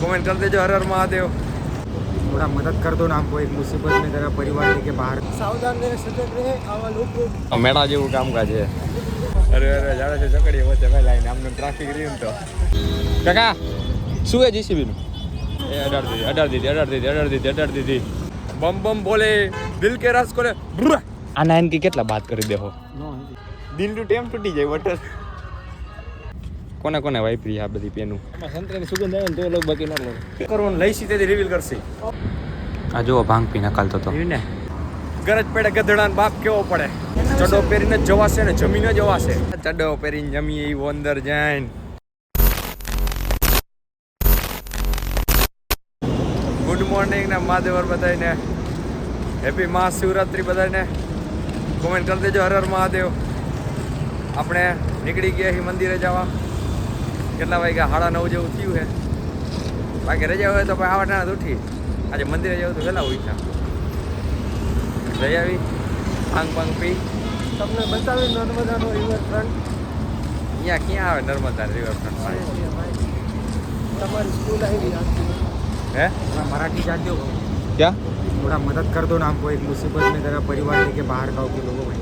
Comment કરી દેજો હર હર મહાદેવ. થોડા મદદ કરતો દો ને આમ કોઈ મુસીબત ને જરા પરિવાર ને કે બહાર. સાવધાન રહે સતર્ક રહે આવા લોકો મેળા જેવું કામકાજ છે. અરે અરે જાડે છે ચકડીએ વચ્ચે ભાઈ લાઈન આમને ટ્રાફિક રહ્યું તો. કાકા શું એ જીસીબી નું? એ અઢાર દીધી અઢાર દીધી અઢાર દીધી અઢાર દીધી અઢાર દીધી. બમ બમ બોલે દિલ કે રસ કોલે આ એમ કે કેટલા બાત કરી દેહો? દિલનું ટેમ તૂટી જાય વટર કોને કોને વાપરી આ બધી પેનું? સંતરાની સુગંધ આવે ને તો લોકો બાકી ના લો કરવાનું લઈશી તેથી રિવીલ કરશે. આ જો ભાંગ પી નકાલતો તો. ને ગરજ પડે ગધડા બાપ કેવો પડે. ચડો પહેરીને જ જવાશે ને જમીને જવાશે ચડો પહેરીને જમીએ એવો અંદર જાય ગુડ મોર્નિંગ ને મહાદેવર બધાને હેપી મહાશિવરાત્રી બધાને કોમેન્ટ કરી દેજો હર હર મહાદેવ. આપણે નીકળી ગયા છીએ મંદિરે જવા. કેટલા વાગ્યા સાડા નવ જેવું થયું છે બાકી રજા હોય તો ભાઈ આવા ટાણા ઉઠી આજે મંદિરે જવું તો વહેલા ઉઠ્યા જઈ આવી ભાંગ ભાંગ પી તમને બતાવી નર્મદાનો રિવરફ્રન્ટ અહીંયા ક્યાં આવે નર્મદા રિવરફ્રન્ટ પાણી તમારી સ્કૂલ આવી આખી હે थोड़ा मराठी जानते हो ક્યાં थोड़ा मदद कर दो ना हमको एक मुसीबत में जरा परिवार लेके बाहर गाँव के लोगों में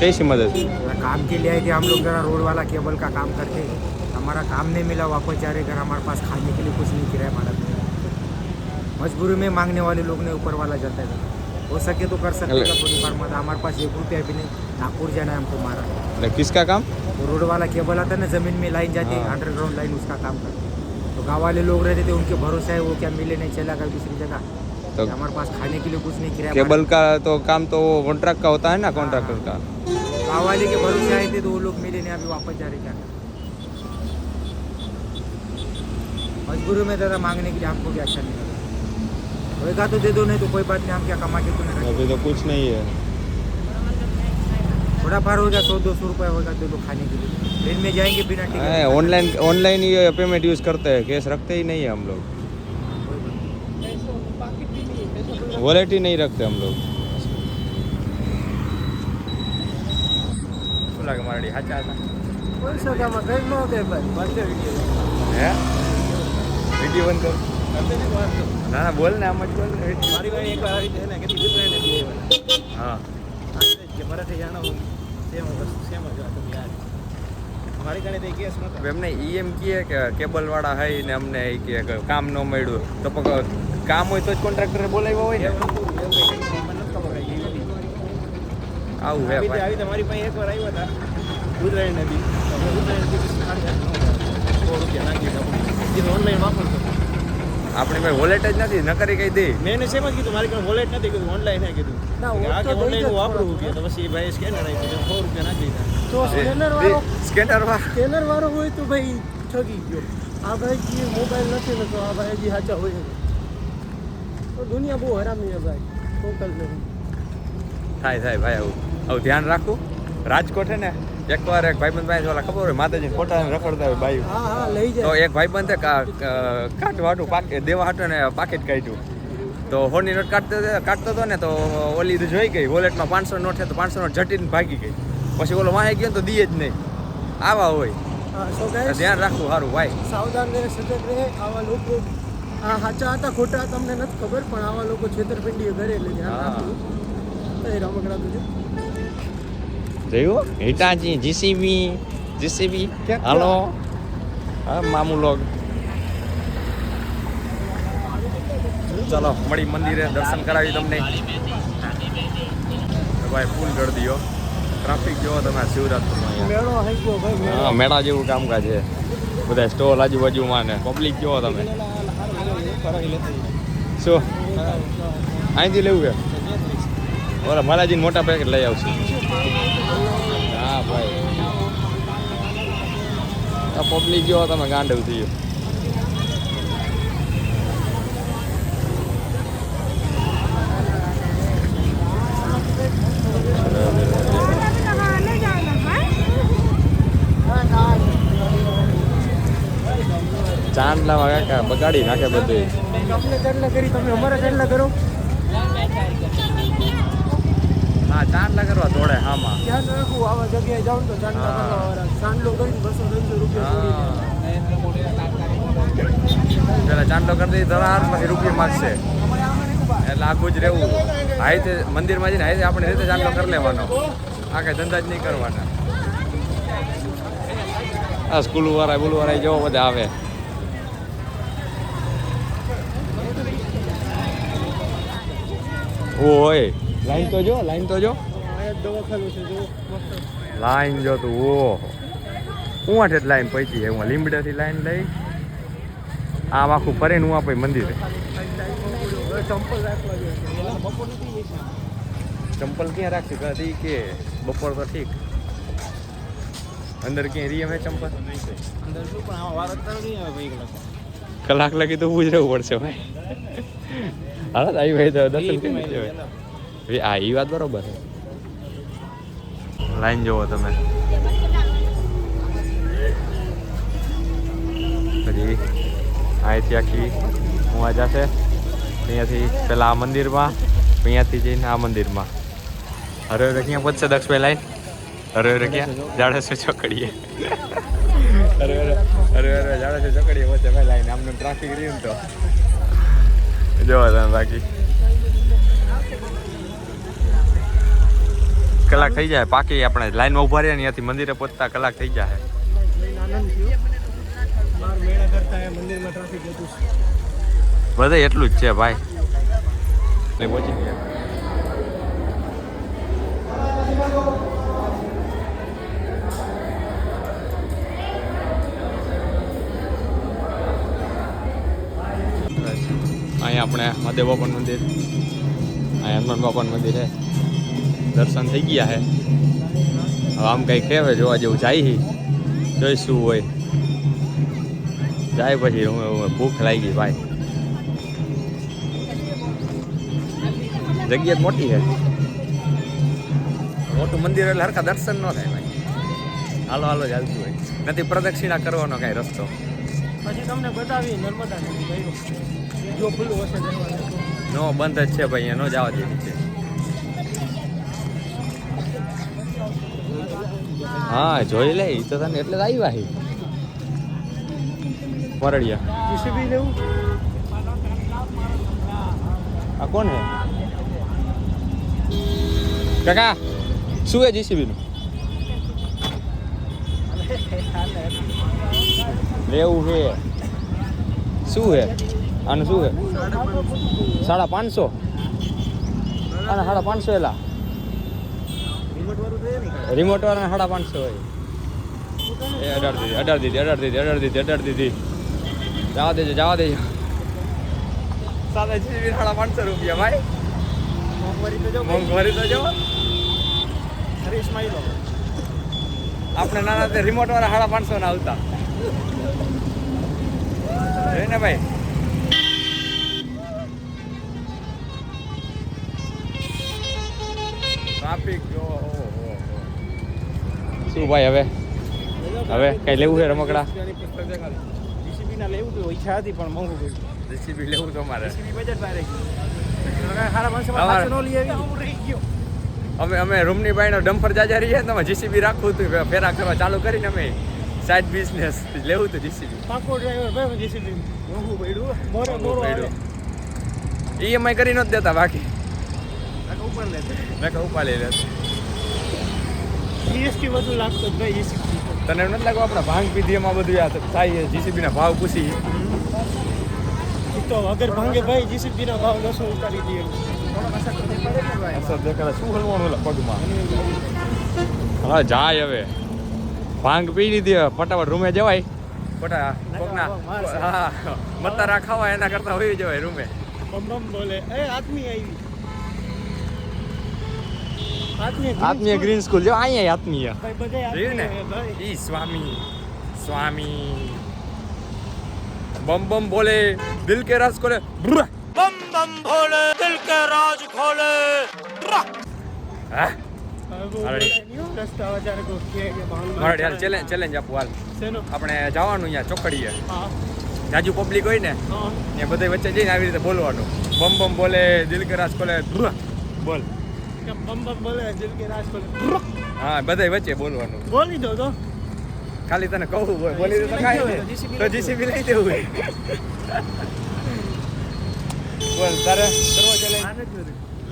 कैसी मदद थोड़ा काम के लिए आए थे हम लोग जरा रोड वाला केबल का काम करते हैं हमारा काम नहीं मिला वापस जा रहे घर हमारे पास खाने के लिए कुछ नहीं किराया भाड़ा मिला मजबूरी में मांगने वाले लोग ने ऊपर वाला जाता है। हो सके तो कर सकते थोड़ी बार मत। हमारे पास एक रुपया भी नहीं। नागपुर जाना है हमको मारा। किसका काम? वो रोड वाला केबल आता है ना ज़मीन में लाइन जाती है हाँ। अंडरग्राउंड लाइन उसका काम करते तो गाँव वाले लोग रहते थे उनके भरोसा है वो क्या मिले नहीं चला कर दूसरी जगह। तो हमारे पास खाने के लिए कुछ नहीं किराया केबल का तो काम तो कॉन्ट्रैक्ट का होता है ना कॉन्ट्रैक्टर हाँ। का। गाँव वाले के भरोसे आए थे तो वो लोग मिले नहीं अभी वापस जा रहे क्या करें? मजबूरी में दादा मांगने के लिए हमको भी अच्छा नहीं लगा होएगा तो दे दो नहीं तो कोई बात नहीं हम क्या कमा के तुम्हें रखें। अभी तो कुछ नहीं है थोड़ा पार हो गया सौ दो सौ रुपया होगा दे दो खाने के लिए ट्रेन में जाएंगे बिना टिकट ऑनलाइन ऑनलाइन ही पेमेंट यूज करते हैं कैश रखते ही नहीं है हम लोग वॉलेट ही नहीं रखते हम लोग શું લાગે મારા સાચા હતા કોઈ સગામાં કઈ ન દે ભાઈ વાંચે વિડીયો હે વીડિયો બંધ કર. ના ના બોલ ને આમ જ બોલ ને. મારી ભાઈ એકવાર આવી છે ને કે ગુજરાતી ને બે હા. કે મરાઠી જાણો સેમ વસ્તુ સેમ જ વાત યાર મારી કારણે તે કેસ નતો એમને ઈ એમ કહે કે કેબલ વાળા ને અમને એ કહે કે કામ ન મળ્યું. તો પગ કામ હોય તો જ કોન્ટ્રાક્ટરે બોલાવ્યો હોય ને. આવું હે આવી રીતે ભાઈ. આવી રીતે મારી પાસે એકવાર આવ્યા હતા ઉત્તરાયણ નદી સો રૂપિયા નાખી એ ઓનલાઈન વાપરતો આપણી ભાઈ વોલેટ જ નથી નકરી કહી દે. મેં એને સેમ જ કીધું? મારી પાસે વોલેટ નથી કીધું ઓનલાઈન હે કીધું. આ કે ઓનલાઈન હું વાપરું કે તો પછી ભાઈ સ્કેનર દીધું સો રૂપિયા નાખી દીધા તો સ્કેનર વાળો સ્કેનર વાળો. સ્કેનર વાળો હોય તો ભાઈ ઠગી ગયો. આ ભાઈ જે મોબાઈલ નથી ને તો આ ભાઈ જે સાચા હોય છે. તો દુનિયા બહુ હરામી છે ભાઈ. ટોટલ થાય થાય ભાઈ આવું. આવું ધ્યાન રાખું. રાજકોટ હે ને એકવાર એક ભાઈબંધ ભાઈ ઓલા ખબર હોય માતાજી ફોટા રખડતા હોય ભાઈ હા હા લઈ તો એક ભાઈબંધે કાટ વાટું કાઢવા હાટું પાક દેવા હાટું ને પાકેટ કાઢ્યું. તો હોની નોટ કાઢતો કાઢતો હતો ને તો ઓલી તો જોઈ ગઈ વોલેટમાં પાંચસો નોટ છે તો પાંચસો નોટ જટીને ભાગી ગઈ. પછી ઓલો વાહે ગયો તો દીએ જ નહીં. આવા હોય. હા ધ્યાન રાખવું સારું ભાઈ. સાવધાન રહે સતર્ક રહે આવા લોકો આ સાચા હતા ખોટા તમને નથી ખબર પણ આવા લોકો છેતરપિંડી કરે એટલે ધ્યાન હા. રાખવું રમકડા તું જોયું હિટાચી જીસીબી જીસીબી? હાલો હા મામુ લોગ ચલો મળી મંદિરે દર્શન કરાવી તમને. ભાઈ ફૂલ ગળદીઓ. ટ્રાફિક જોવો તમે શિવરાત્રીમાં હા મેળા જેવું કામકાજ છે. બધા સ્ટોલ આજુબાજુમાં ને પબ્લિક જોવો તમે. શું? અહીંથી લેવું કે? બરાબર મારાજીને મોટા પેકેટ લઈ આવશું. હા ભાઈ. આ પબ્લિક જો તમે ગાંડવ થઈ ગયો. ચાંદલામાં કાકા બગાડી નાખે બધું. આપણે કેટલા કરી, તમે અમારા કેટલા કરો? ચાંદલા કરવા દોડે હામાં. ધ્યાન રાખવું આવા જગ્યાએ જાવ તો ચાંદલા. કરવા ચાંદલો કરીને બસો ત્રણસો રૂપિયા પેલા ચાંદલો કરી દઈએ ધરાર પછી રૂપિયા માગશે. એટલે આખું જ રહેવું. હાઈતે મંદિરમાં જઈને હાઈતે આપણે રીતે ચાંદલો કરી લેવાનો. આ કઈ ધંધા જ નહીં કરવાના. આ સ્કૂલ વાળા બુલ વાળા જેવો બધા આવે. ઓય. લાઈન તો જો લાઈન તો જો. લાઈન જો તું, ઓહો. આઠે જ લાઈન પૈકી હું લીમડેથી લાઈન લઈ. આમ આખું ફરીને હું આપે મંદિરે. ચંપલ ક્યાં રાખી કદી કે, બપોર તો ઠીક. અંદર ક્યાંય રીએ ચંપલ? કલાક કલાક લગી તો ઊભું રહેવું પડશે, ભાઈ. હા આવી ભાઈ તો દર્શન કરી આ, એ વાત બરોબર છે. લાઈન જોવો તમે. પછી અહીંથી આખી. આ જશે. અહીંયાથી પેલા આ મંદિરમાં, અહીંયાથી જઈને આ મંદિરમાં. હરે હરે ક્યાં પહોંચશે દક્ષભાઈ લાઈન? હરે હરે ક્યાં? જાડેશ્વર ચોકડીએ. અરે અરે અરે અરે જાડે છે ચોકડીએ પહોંચે. ભાઈ, લાઈન આમને ટ્રાફિક રહ્યું તો. જોવા તમે બાકી. કલાક થઈ જાય. પાકી આપણે લાઈનમાં ઊભા રહ્યા અહીંયાથી મંદિરે પહોંચતા કલાક થઈ જાય. બધે એટલું જ છે ભાઈ. પહોંચી ગયા. અહીંયા આપણે મહાદેવ બાપાનું મંદિર. અહીંયા હનુમાન બાપાનું મંદિર છે. દર્શન થઈ ગયા છે હવે આમ કંઈ કહેવાય જોવા જેવું જાય હી. જોઈ શું હોય. જાય પછી હું ભૂખ લાગી ભાઈ. જગ્યા મોટી છે મોટું મંદિર એટલે હરખા દર્શન ન થાય ભાઈ. હાલો હાલો ચાલતું હોય. નથી પ્રદક્ષિણા કરવાનો કાંઈ રસ્તો. પછી તમને બતાવી નર્મદા જો ખુલ્લું હશે નો બંધ જ છે ભાઈ અહીંયા ન જવા દે નીચે હા જોઈ લે તો તને એટલે જ આવ્યા હી. વરડિયા. જીસીબી લેવું આ કોણ હે? કાકા શું હે જીસીબી નું? લેવું છે શું હે? આનું શું હે? સાડા પાંચસો. અને સાડા પાંચસો એલા? રિમોટ વાળું જોઈએ ને રિમોટ વાળા સાડા પાંચસો હોય. એ અઢાર દીધી અઢાર દીધી અઢાર દીધી અઢાર દીધી અઢાર દીધી. જવા દેજો જવા દેજો. સાદા જીબી સાડા પાંચસો રૂપિયા ભાઈ. મોંઘવારી તો જો મોંઘવારી તો જો. અરે સ્માઈલો આપણે નાના તે રિમોટ વાળા સાડા પાંચસો ના આવતા ને ભાઈ. શું ભાઈ હવે. હવે કઈ લેવું છે રમકડા? જીસીબી ના લેવું તો ઈચ્છા હતી પણ મોંઘું પડ્યું જીસીબી લેવું તો મારે બજેટ રહી ગયો અમે અમે રૂમની બાઈનો ડમ્પર જાજા રહીએ તમે જીસીબી રાખવું હતું ફેરા કરવા ચાલુ કરીને અમે સાઈડ બિઝનેસ લેવું હતું જીસીબી પાકો ડ્રાઈવર ભાઈ જીસીબી મોંઘું પડ્યું. મોરે મોરો ઈએમઆઈ કરી નથી દેતા બાકી. ઉપર લેતે. મેં કહું ઉપાડી લે જીએસટી વધુ લાગતો ભાઈ જીસીબી તને નથી લાગતું આપણે ભાંગ પીધીમાં બધું આ થાય જીસીબી ના ભાવ પૂછી. તો અગર ભાંગે ભાઈ જીસીબી ના ભાવ નસો ઉતારી દઈએ અસર દેખાડે શું હલવાનું ઓલા પગમાં? હા જાય હવે. ભાંગ પી લીધી ફટાફટ રૂમે જવાય. ફટા કોકના હા મતારા ખાવા એના કરતા હોય જવાય રૂમે. બમ બોલે એ આદમી આવી. આત્મીય ગ્રીન સ્કૂલ જો અહીંયા આત્મીય. જોયું ને? ઈ સ્વામી સ્વામી. બમ બમ બોલે દિલ કે રાજ ખોલે. બમ બમ બોલે દિલ કે રાજ ખોલે. હા? ચેલેન્જ આપું હાલ. આપણે જવાનું અહીંયા ચોકડીએ. હા. જાજુ પબ્લિક હોય ને હા. એ બધા વચ્ચે જઈને આવી રીતે બોલવાનું. બમ બમ બોલે દિલ કે રાજ ખોલે. બોલ. કે બમ બમ બોલે દિલ કે રાજ ખોલે હા બધાય વચ્ચે બોલવાનું. બોલી દો તો. ખાલી તને કહું હોય બોલી દે તો કાંઈ નહીં તો જીસીબી લઈ દેવું. હોય. બોલ તારે કરવો ચેલેન્જ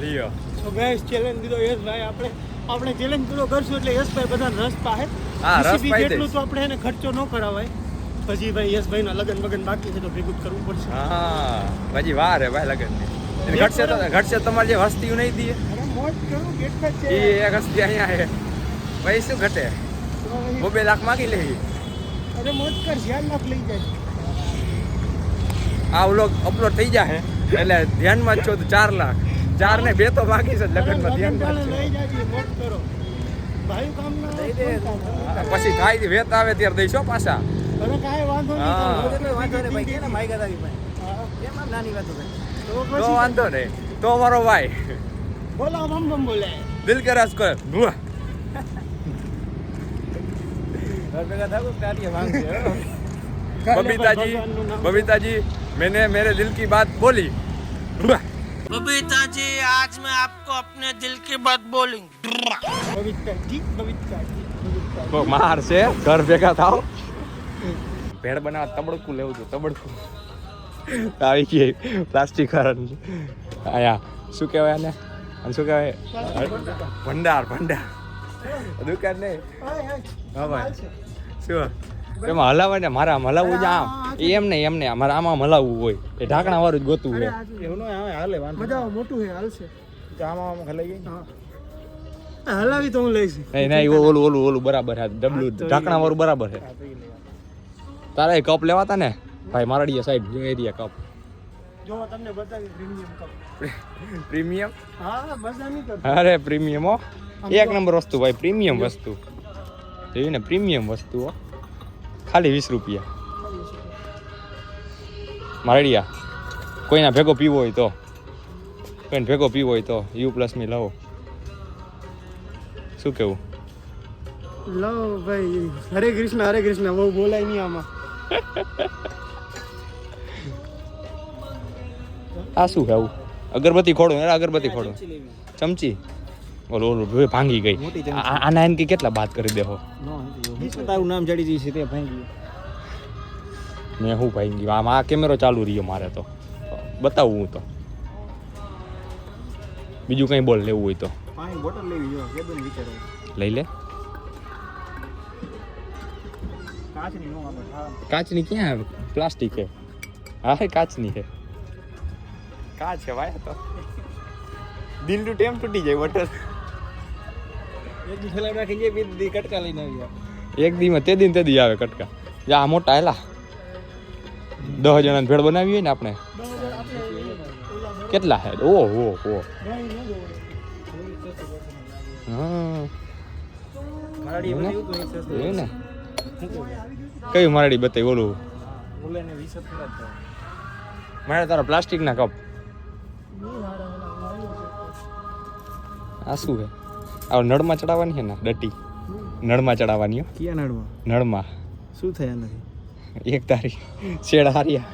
લિયો. તો ગાઈસ ચેલેન્જ દીધો યશભાઈ. આપણે આપણે ચેલેન્જ પૂરો કરશું એટલે યશભાઈ બધાને રસ પાહે. હા, રસ પાહે એટલું તો આપણે એને ખર્ચો ન કરાવાય. પછી ભાઈ યસ ભાઈ ના લગન બગન બાકી છે તો ભેગું કરવું પડશે. હા પછી વાર હે ભાઈ લગનની ઘટશે તો ઘટશે તમારે જે વસ્તીઓ નહીં દે એ એક હસ્તી અહીંયા હે ભાઈ શું ઘટે? હું બે લાખ માગી લેવી અરે મોજ કર ધ્યાન લાખ લઈ જાય. આ વ્લોગ અપલોડ થઈ જાય. એટલે ધ્યાનમાં છો તો ચાર લાખ. ચાર ને બે તો બાકી છે લગ્નમાં લગન ધ્યાનમાં લઈ જાજે મોજ કરો. ભાઈ કામ ના દઈ દે. પછી થાય વેત આવે ત્યારે દઈશો પાછા. અરે કાંઈ વાંધો હા. નહીં વાંધો નહીં ભાઈ કે ને માઈ ગદાવી ભાઈ? હા. નાની વાતો ભાઈ તો તો વાંધો નહીં. તો મારો ભાઈ. બોલો બમ બમ બોલે દિલ કે રસ કરે ભુઆ. ઘર ભેગા થાકો તારીએ માંગશે बबीता जी ભગવાનનું નામ. बबीता जी मैंने मेरे दिल की बात बोली भुआ. बबीता जी आज मैं आपको अपने दिल की बात बोलूंगी બબીતાજી બબીતાજી બબીતાજી તો માર છે ઘર ભેગા થાવ ભેળ બનાવવા તબડકું લેવું છું તબડકું આવી ગઈ પ્લાસ્ટિક આયા શું કહેવાય આને આને શું કહેવાય ભંડાર ભંડાર દુકાન નહીં. હા ભાઈ શું એમાં હલાવે ને મારા આમ હલાવવું જ આમ એમ નહીં એમ નહીં અમારે આમાં હલાવવું હોય એ ઢાંકણા વાળું જ ગોતું હોય. એવું ન આવે હાલે વાંધો મજા મોટું હે હાલશે. તો આમાં આમાં હલાવી. હલાવી તો હું લઈશ. નહીં નહીં ઓલું ઓલું ઓલું બરાબર હા. ડબલું ઢાંકણા વાળું બરાબર છે તારા એ કપ લેવાતા ને? ભાઈ મારડીયા સાઈડ જો એરિયા કપ જો તમને બતાવી પ્રીમિયમ કપ પ્રીમિયમ? હા મજા નહીં કરતો. અરે પ્રીમિયમ હો. એક નંબર વસ્તુ ભાઈ પ્રીમિયમ વસ્તુ. જોયું ને પ્રીમિયમ વસ્તુ હો. ખાલી વીસ રૂપિયા. મારડિયા કોઈના ભેગો પીવો હોય તો. કોઈને ભેગો પીવો હોય તો યુ પ્લસ મી લાવો. શું કેવું? લો ભાઈ હરે કૃષ્ણ હરે કૃષ્ણ બહુ બોલાય નહીં આમાં. આ શું છે આવું? અગરબત્તી ખોડો અરે અગરબત્તી ખોડો. ચમચી? ઓલું ઓલું ભે- ભાંગી ગઈ. મોટી ચમચી. આ- આના એમ કે કેટલા બાદ કરી દેહો? તારું નામ જડી જઈ છે તે ભાઈ મેં શું ભાઈ ગયું? આમ આ કેમેરો ચાલુ રહ્યો મારે તો. બતાવું હું તો. બીજું કંઈ બોલ લેવું હોય તો. પાણી બોટલ લેવી જો કેદું વિચારો લઈ લે. કાચની નો આપણે હા. કાચની ક્યાં પ્લાસ્ટિક છે હા હે કાચની છે કાચ છે ભાઈ આ તો? દિલનું ટેમ તૂટી જાય વટર. એક દી ફેલા રાખી જે બે દી કટકા લઈને આવ્યા એક દીમાં તે દિન તે દી આવે કટકા. જા આ મોટા હેલા દસ જણાની ભેળ બનાવી હોય ને આપણે. કેટલા હે? ઓ હો. હો હા કયું મારાડી બતાવી? ઓલું. મારે તારા પ્લાસ્ટિકના કપ. આ શું છે? આ નળમાં ચડાવવાની હે ને ડટી? નળમાં ચડાવવાની હો. ક્યાં નળમાં? નળમાં. શું થયા નથી? એક તારી શેડ હાર્યા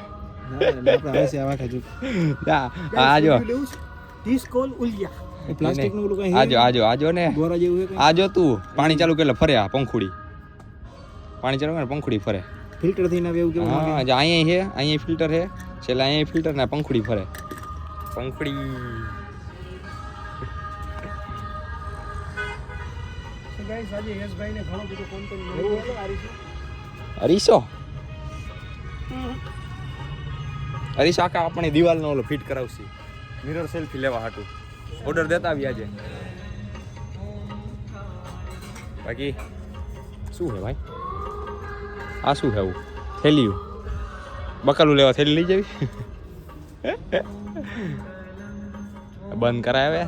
પ્લાસ્ટિકનું ઓલું આજો આજો આજો ને. આજો તું પાણી ચાલુ કેટલે ફરે આ પંખુડી. પાણી ચાલુ કરે પંખુડી ફરે. ફિલ્ટર થઈને આવે એવું કેવું હા અહીંયા છે અહીંયા ફિલ્ટર છે. છેલ્લે અહીંયા ફિલ્ટર ને પંખુડી ફરે. પંખુડી. ગાઈસ આજે યશભાઈને ઘણો બધો કોન્ટેન્ટ મળ્યો અરીસો અરીસો આખા આપણે દિવાલનો ઓલો ફિટ કરાવશે. મિરર સેલ્ફી લેવા હાટું. ઓર્ડર દેતા આવી આજે. બાકી શું છે ભાઈ? આ શું છે આવું? થેલીયું બકાલું લેવા થેલી લઈ જવી? બંધ કરાવે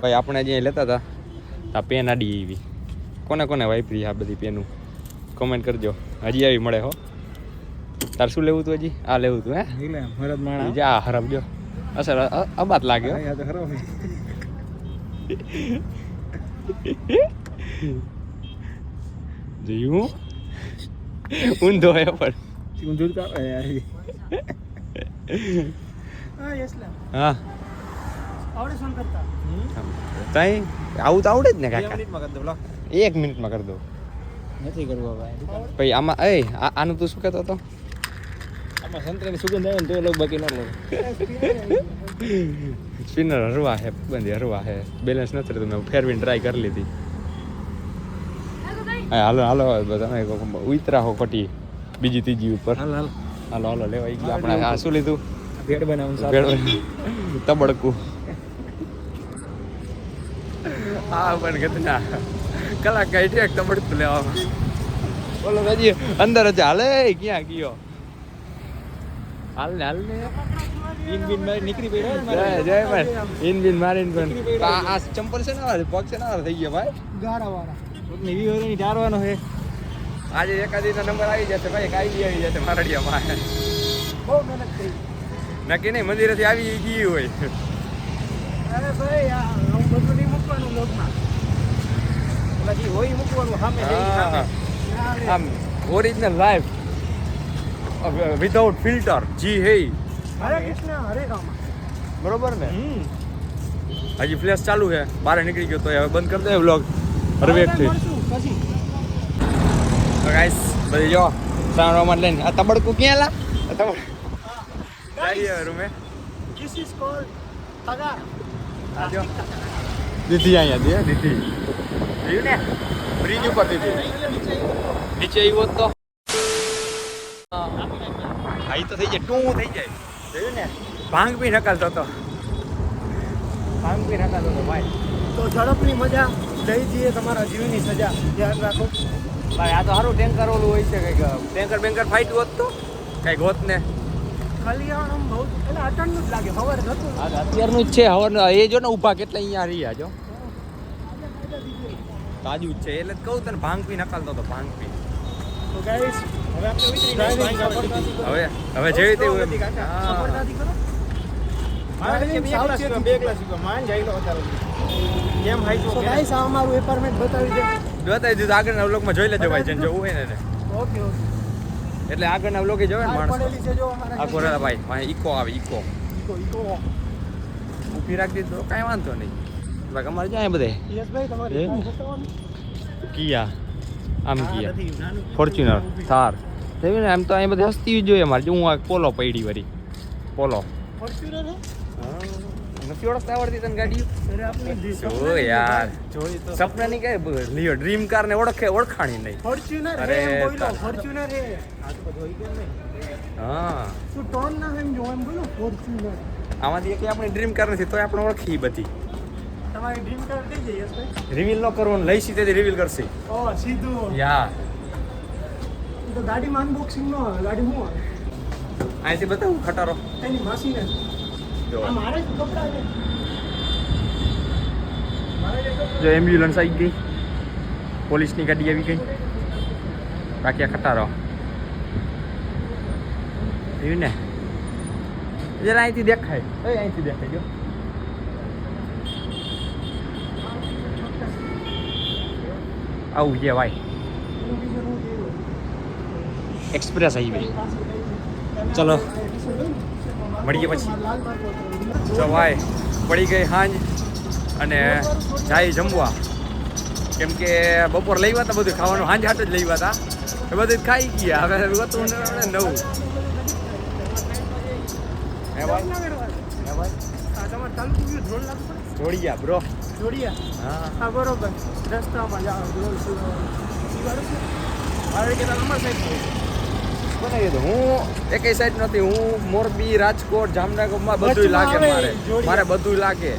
ભાઈ આપણે જે લેતા હતા આ પેન આડી એવી. કોને કોને વાપરી આ બધી પેનું કોમેન્ટ કરજો. હજી આવી મળે હો. તાર શું લેવું તું હજી? આ લેવું તું હે? જા હરમ જો અસર અબાત લાગ્યો જોયું ઊંધો હે પણ. તું જોઈ કા હા યશલા હા આવડે શું કરતા તઈ આવું તો આવડે જ ને કાકા. એક મિનિટમાં કરી દો. નથી કરવું ભાઈ ભાઈ આમાં એ આ- આનું તું શું કહેતો હતો? આમાં સંતરાની સુગંધ આવે ને તો લઉં બાકી ન લઉં સ્પિનર હરવા હે બંધી હરવા હે. બેલેન્સ નથી રહેતું મેં ફેરવીને ટ્રાય કરી લીધી. હા હાલો હાલો તમે ઉતરા હો પટી બીજી ત્રીજી ઉપર. હાલ હાલ. હાલો હાલો લેવા ગયું આપણે. આ શું લીધું? ભેડ બનાવું ભેળ તબડકું. હા પણ કેટલા કલાક કઈ ઠેક તબડકું લેવામાં. બોલો ભાજી અંદર જ હાલે ક્યાં ગયો? હાલ ને હાલ ને બિન બિન મારી નીકળી પડ્યો જય જય ભાઈ. ઇન બિન મારીને પણ. આ આ ચંપલ છે ને પગ છે ને થઈ ગયો ભાઈ? ગાડાવાળા કોકની વી વરેની ટારવાનો છે. આજે એકાદીનો નંબર આવી જશે ભાઈ આઈડી આવી જશે મારડિયામાં. બહુ મહેનત કરી. નક્કી નહીં મંદિરેથી આવી ગઈ હોય. અરે ભાઈ આ હું બધું નહીં મૂકવાનું લોકમાં ઓલા જે હોય ઈ મૂકવાનું સામે જઈ સામે. હા. આમ ઓરિજિનલ લાઈફ વિધાઉટ ફિલ્ટર જી હે હરે કૃષ્ણ હરે રામ બરોબર ને હમ. હજી ફ્લેશ ચાલુ છે બહાર નીકળી ગયો તો હવે બંધ કરી દે વ્લોગ હરવેકથી મળશું પછી તો ગાઈસ બધી જો સાવરમાં લઈને આ તબડકું ક્યાં લા આ તબડ જઈએ રૂમે This is called Tagar. આ જો દીધી અહીંયા દે દીધી જોયું ને? બ્રિજ ઉપર દીધી નીચે આવ્યો તો? હા તો થઈ જાય. ટું થઈ જાય. જોયું ને? ભાંગ બી નકાલતો હતો. ભાંગ બી નકાલતો હતો ભાઈ. તો ઝડપની મજા. લઈ જઈએ તમારા જીવની સજા. ધ્યાન રાખો. ભાઈ આ તો સારું ટેન્કર ઓલું હોય છે કંઈક. ટેન્કર બેન્કર ફાઈટ હોત તો? કંઈક હોત ને. કલ્યાણમ બહુ. એટલે અટણનું જ લાગે. ખબર નતું. અત્યારનું જ છે. હવે એ જો ને ઊભા કેટલા અહીંયા રહ્યા જો. તાજું જ છે. એટલે કહું તને ભાંગ પી નકાલતો હતો ભાંગ પી તો ગાઈસ હવે આપણે. હવે હવે જેવી તેવું હોય સફળતાથી કરો. તો? બતાવી દીધું. આગળના વ્લોગમાં જોઈ લેજો ભાઈ જેને જોવું હોય ને ઓકે ઓકે એટલે આગળના વ્લોગે જોવે ને આ માણસ કોરેલા ભાઈ ભાઈ ઈકો આવે ઈકો. Eco eco. ઊભી રાખી દીધો. તો કાંઈ વાંધો નહીં. ભાઈ અમારે જાય બધે? કિયા આમ કિયા ફોર્ચ્યુનર થાર જોયું ને આમ તો અહીં બધી હસ્તી જોઈએ મારે જો હું આ પોલો પડી વળી પોલો? નથી ઓળખતા આવડતી તને ગાડી યાર જોઈ તો સપનાની કઈ લિયો ડ્રીમ કાર ને ઓળખે ઓળખાણી નહીં ફોર્ચ્યુનર અરે એમ બોલો ફોર્ચ્યુનર હે તો બધું હોય કેમ નહીં? હા તું ટોન ના એમ જો એમ બોલો ફોર્ચ્યુનર આમાંથી એક આપણી ડ્રીમ કાર નથી તોય આપણે ઓળખી બધી તમારી ડ્રીમ કાર કઈ જઈ યશભાઈ રિવીલ ન કરવાનું લઈ સીધે રિવીલ કરશે. ઓ સીધું. યા. તો ગાડીમાં અનબોક્સિંગ નો ગાડી હું અહીંથી બતાવું ખટારો. એની માસીને. જો. આ મારે જ કપડા છે. જે એમ્બ્યુલન્સ આવી ગઈ. પોલીસની ગાડી આવી ગઈ. બાકી આ ખટારો. એવી ને? જરા અહીંથી દેખાય. અહીંથી દેખાય જો. આવું છે ભાઈ ગઈ એક્સપ્રેસ હાઈવે ચલો. મળીએ પછી. જો ભાઈ પડી ગઈ સાંજ અને જાય જમવા. કેમ કે બપોર લઈ હતા બધું ખાવાનું સાંજ હાટ જ લઈ હતા. એ બધું ખાઈ ગયા. હવે હતું નવું. હે ભાઈ? હે ભાઈ? જોડી ગયા બ્રો હા. બરોબર. રસ્તામાં જાઓ? મારે નંબર બનાવી દો એકેય સાઈડ નથી હું મોરબી રાજકોટ જામનગરમાં બધું લાગે મારે. મારે બધું લાગે.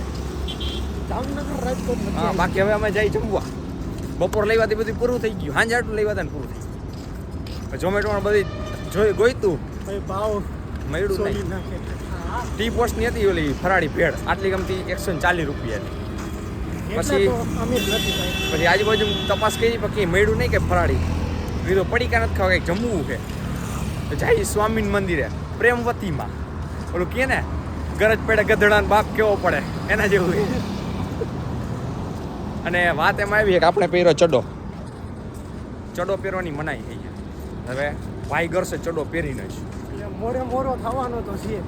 જામનગર રાજકોટ હા બાકી હવે અમે જઈ જમવા. બપોર લેવાથી બધું પૂરું થઈ ગયું. આટલું લેવા ને પૂરું થઈ ગયું. ઝોમેટોમાં બધી જોઈ ગોઈતું તું ભાવ મળ્યું નહીં. ટી પોસ્ટની હતી ઓલી ફરાળી ભેળ. આટલી ગમતી એકસો ચાલીસ રૂપિયાની. એટલે પછી- પછી આજુબાજુ તપાસ કરી પણ કંઈ મળ્યું નહીં કે ફરાળી. કીધું પડીકા નથી ખાવા કંઈક જમવું છે. જાય સ્વામી મંદિરે પ્રેમવતીમાં. ઓલું કે ને ગરજ પડે ગધડાનો બાપ કેવો પડે એના જેવું અને વાત એમાં આવી કે આપણે પહેર્યો ચડો. ચડો પહેરવાની મનાઈ થઈ હવે ભાઈ ગરસે ચડો પહેરીને જ. મોરે મોરો થવાનો તો છે.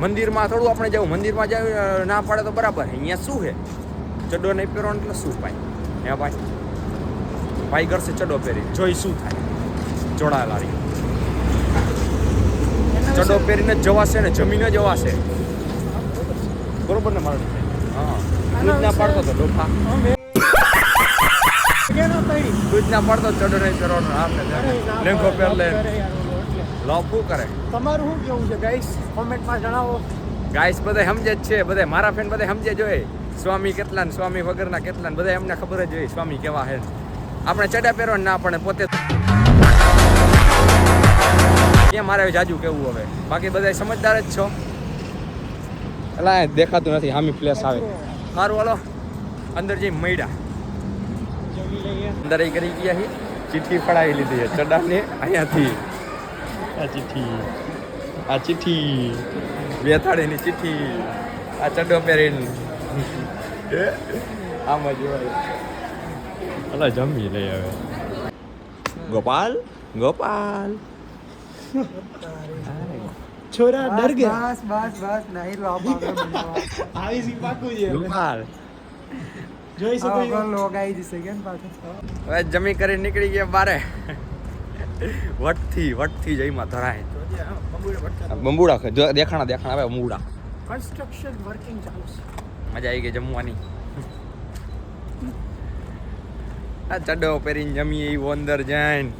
મંદિરમાં થોડું આપણે જવું મંદિરમાં જાવ ના પાડે તો બરાબર અહીંયા શું છે? ચડો નહીં પહેરવાનો એટલે શું ભાઈ? હે ભાઈ? ભાઈ કરશે ચડો પહેરી. જોઈ શું થાય? જોડાયેલા રહી ચડો પહેરીને જ જવાશે ને જમીને જવાશે. બરોબર ને મારો હા. દૂધ ના પાડતો તો ડોફા. દૂધ ના પાડતો ચડો નહીં પહેરવાનો આપણે લેંગો પહેર લે. લોફું કરે? તમારું શું કેવું છે ગાઈસ કોમેન્ટમાં જણાવો. ગાઈસ બધા સમજે જ છે બધા મારા ફેન બધા સમજે જ હોય. સ્વામી કેટલા ને સ્વામી વગરના કેટલા ને બધા એમને ખબર જ હોય સ્વામી કેવા હે આપણે ચડા પહેરો ને ના પણ પોતે ક્યાં મારે જાજુ કેવું હવે? બાકી બધા સમજદાર જ છો. એટલે દેખાતું નથી હામી પ્લેસ આવે. સારું હાલો. અંદર જઈ મૈડા અંદર એ કરી ગયા છે ચિઠ્ઠી ફળાવી લીધી છે ચડાને અહીંયાથી. આ ચિઠ્ઠી. આ ચિઠ્ઠી. બે થાળીની ચિઠ્ઠી. આ ચડ્ડો પહેરીને. આમ જ હોય અલા જમી લઈ હવે ગોપાલ ગોપાલ છોરા ડર ગયા બસ બસ બસ નહીં લો આવી સી પાકું છે ગોપાલ જોઈ શકો છો લોગ આવી જશે કેમ પાછું હવે જમી કરી નીકળી ગયા બારે વટથી વટથી જઈમાં ધરાય બંબુડા જો દેખાણા દેખાણા આવે બંબુડા કન્સ્ટ્રક્શન વર્કિંગ ચાલુ છે મજા આવી ગઈ જમવાની. આ ચડો પહેરીને જમીએ એવું અંદર જઈને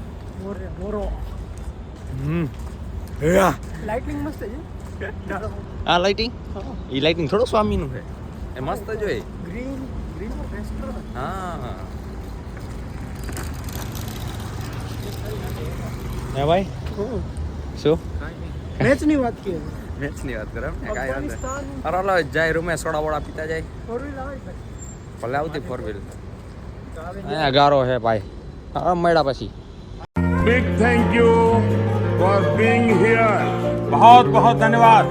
લાઇટિંગ મસ્ત છે. આ લાઇટિંગ એ લાઇટિંગ થોડો સ્વામીનું છે. એ મસ્ત જોઈ ગ્રીન ગ્રીન હા. હે ભાઈ? શું? મેચની વાત કરીએ મેચની વાત કરો ને કાંઈ વાંધો અરે લો જાય રૂમે સોડા વોડા પીતા જાય. ભલે આવતી ફોર વ્હીલ અહીંયા ગારો છે ભાઈ. હા મળ્યા પછી. Big thank you for being here બહુ બહુ ધન્યવાદ